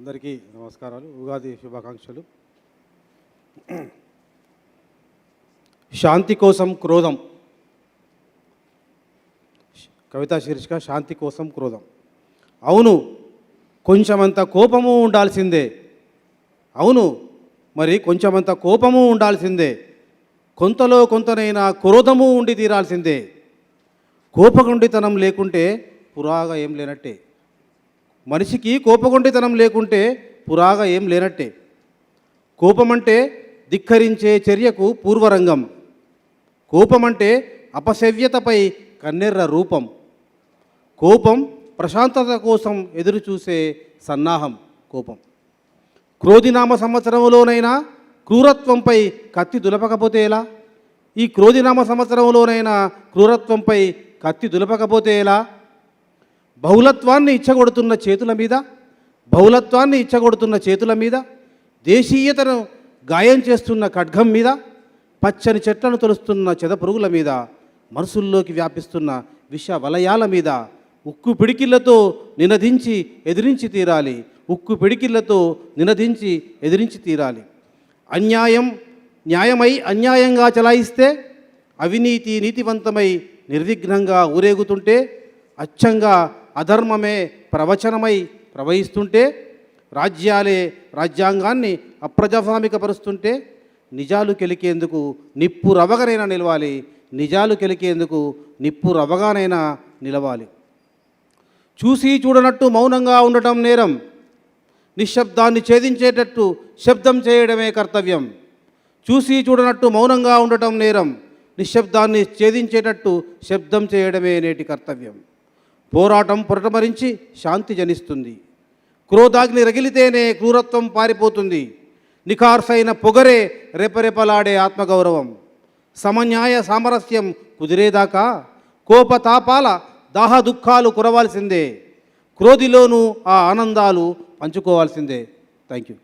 అందరికీ నమస్కారాలు. ఉగాది శుభాకాంక్షలు. శాంతి కోసం క్రోధం. కవితా శీర్షిక శాంతి కోసం క్రోధం. అవును కొంచెమంత కోపము ఉండాల్సిందే. అవును మరి కొంచెమంత కోపము ఉండాల్సిందే. కొంతలో కొంతనైనా క్రోధము ఉండి తీరాల్సిందే. కోపగుండితనం లేకుంటే పురాగా ఏం లేనట్టే. మనిషికి కోపగుండితనం లేకుంటే పురాగా ఏం లేనట్టే. కోపమంటే ధిక్కరించే చర్యకు పూర్వరంగం. కోపమంటే అపసవ్యతపై కన్నెర్ర రూపం. కోపం ప్రశాంతత కోసం ఎదురుచూసే సన్నాహం కోపం. క్రోధినామ సంవత్సరంలోనైనా క్రూరత్వంపై కత్తి దులపకపోతే ఎలా ఈ క్రోధినామ సంవత్సరంలోనైనా క్రూరత్వంపై కత్తి దులపకపోతే ఎలా బహుళత్వాన్ని ఇచ్చగొడుతున్న చేతుల మీద బహుళత్వాన్ని ఇచ్చగొడుతున్న చేతుల మీద దేశీయతను గాయం చేస్తున్న ఖడ్గం మీద పచ్చని చెట్లను తొలుస్తున్న చెదపురుగుల మీద మనసుల్లోకి వ్యాపిస్తున్న విష వలయాల మీద ఉక్కు పిడికిళ్ళతో నినదించి ఎదిరించి తీరాలి. ఉక్కు పిడికిళ్ళతో నినదించి ఎదిరించి తీరాలి. అన్యాయం న్యాయమై అన్యాయంగా చలాయిస్తే అవినీతి నీతివంతమై నిర్విఘ్నంగా ఊరేగుతుంటే అచ్చంగా అధర్మమే ప్రవచనమై ప్రవహిస్తుంటే రాజ్యాలే రాజ్యాంగాన్ని అప్రజాస్వామికపరుస్తుంటే నిజాలు కెలికేందుకు నిప్పు రవగనైనా నిలవాలి నిజాలు కెలికేందుకు నిప్పు రవ్వగానైనా నిలవాలి. చూసి చూడనట్టు మౌనంగా ఉండటం నేరం నిశ్శబ్దాన్ని ఛేదించేటట్టు శబ్దం చేయడమే కర్తవ్యం. చూసి చూడనట్టు మౌనంగా ఉండటం నేరం నిశ్శబ్దాన్ని ఛేదించేటట్టు శబ్దం చేయడమే నేటి కర్తవ్యం. పోరాటం పొరటమరించి శాంతి జనిస్తుంది. క్రోధాగ్ని రగిలితేనే క్రూరత్వం పారిపోతుంది. నిఖార్సైన పొగరే రెపరెపలాడే ఆత్మగౌరవం. సమన్యాయ సామరస్యం కుదిరేదాకా కోపతాపాల దాహ దుఃఖాలు కురవాల్సిందే. క్రోధిలోనూ ఆ ఆనందాలు పంచుకోవాల్సిందే. Thank you